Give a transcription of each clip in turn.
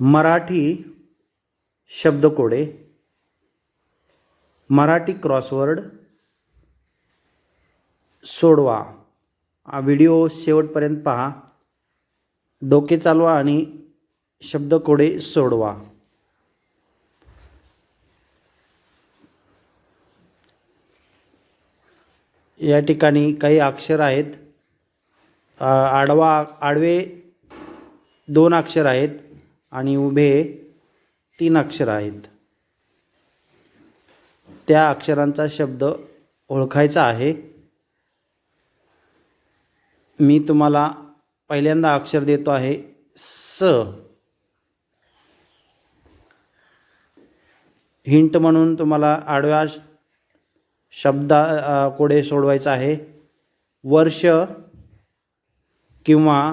मराठी शब्दकोडे मराठी क्रॉसवर्ड सोडवा. व्हिडिओ शेवटपर्यंत पहा. डोके चालवा आणि शब्दकोडे सोडवा. या ठिकाणी काही अक्षर आहेत. आडवा आडवे दोन अक्षर आहेत. आणि उभे तीन अक्षर आहेत. त्या अक्षरांचा शब्द ओळखायचा आहे. मी तुम्हाला पहिल्यांदा अक्षर देतो आहे स. हिंट म्हणून तुम्हाला आडव्या शब्दा कोडे सोडवायचा आहे. वर्ष किंवा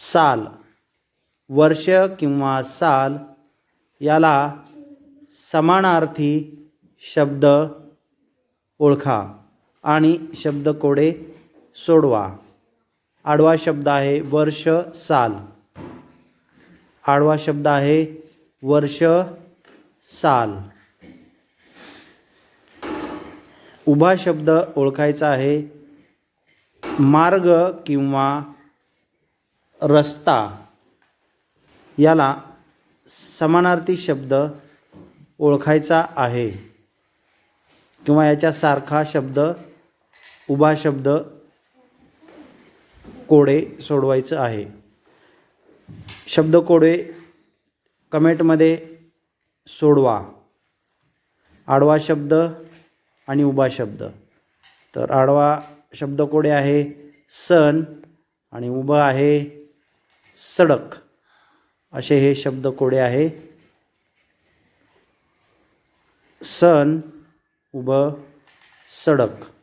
साल वर्ष किंवा साल याला समानार्थी शब्द ओळखा आणि शब्दकोडे सोडवा. आडवा शब्द आहे वर्ष साल. आडवा शब्द आहे वर्ष साल. उभा शब्द ओळखायचा आहे मार्ग किंवा रस्ता याला समानार्थी शब्द ओळखायचा आहे. किंवा याच्यासारखा शब्द उभा शब्द कोडे सोडवायचं आहे. शब्द कोडे कमेंटमध्ये सोडवा. आडवा शब्द आणि उभा शब्द. तर आडवा शब्द कोडे आहे सण आणि उभं आहे सडक. असे हे शब्द कोडे आहे. सण उभं सडक.